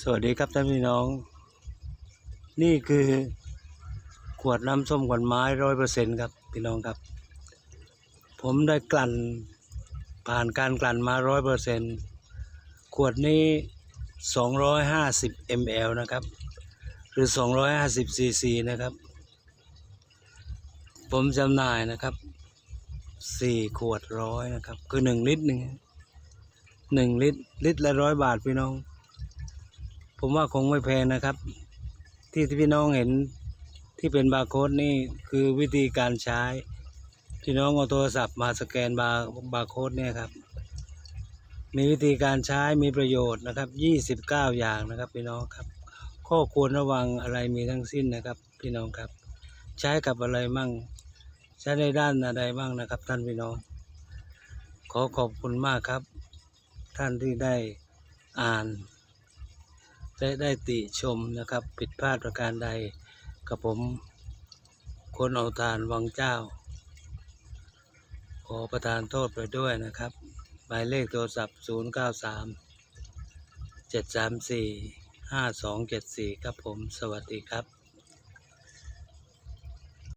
สวัสดีครับท่านพี่น้อง นี่คือขวดน้ำส้มขวัญไม้ร้อยเปอร์เซ็นครับพี่น้องครับ ผมได้กลั่นผ่านการกลั่นมาร้อยเปอร์เซ็นขวดนี้สองร้อยห้าสิบ ml นะครับ หรือสองร้อยห้าสิบซีซีนะครับ ผมจำหน่ายนะครับสี่ขวดร้อยนะครับ คือหนึ่งลิตรหนึ่งหนึ่งลิตรลิตรละร้อยบาทพี่น้อง ผมว่าคงไม่แพงนะครับ ที่ที่พี่น้องเห็นที่เป็นบาร์โค้ดนี่คือวิธีการใช้ พี่น้องเอาโทรศัพท์มาสแกนบาร์บาร์โค้ดเนี่ยครับ มีวิธีการใช้มีประโยชน์นะครับ 29 อย่างนะครับ พี่น้องครับ ข้อควรระวังอะไรมีทั้งสิ้นนะครับ พี่น้องครับ ใช้กับอะไรมั่ง ใช้ในด้านอะไรบ้างนะครับ ท่านพี่น้อง ขอขอบคุณมากครับ ท่านที่ได้อ่าน และได้ติชมนะครับ ผิดพลาดประการใดกับผม คนเอาทานวังเจ้า ขอประทานโทษไปด้วยนะครับ หมายเลขโทรศัพท์ 0 9 3 7 3 4 5 2 7 4 ครับผม สวัสดีครับ